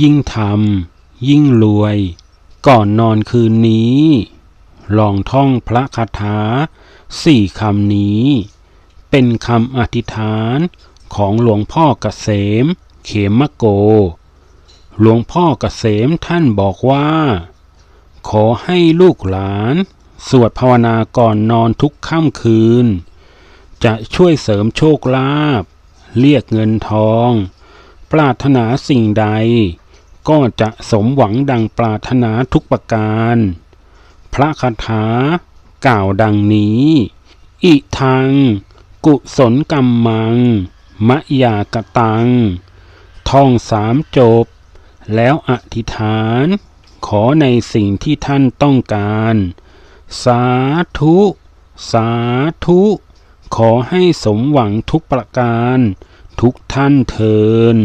ยิ่งทำยิ่งรวย ก่อนนอนคืนนี้ ลองท่องพระคาถาสี่คำนี้ เป็นคำอธิษฐานของหลวงพ่อเกษม เขมโก หลวงพ่อเกษมท่านบอกว่า ขอให้ลูกหลาน สวดภาวนาก่อนนอนทุกค่ำคืน จะช่วยเสริมโชคลาภเรียกเงินทอง ปรารถนาสิ่งใด ก็จะสมหวังดังปรารถนาทุกประการ พระคาถากล่าวดังนี้ อิทัง กุศลกรรมัง มะยากตัง ท่องสามจบ แล้วอธิษฐาน ขอในสิ่งที่ท่านต้องการ สาธุ สาธุ ขอให้สมหวังทุกประการ ทุกท่านเทิน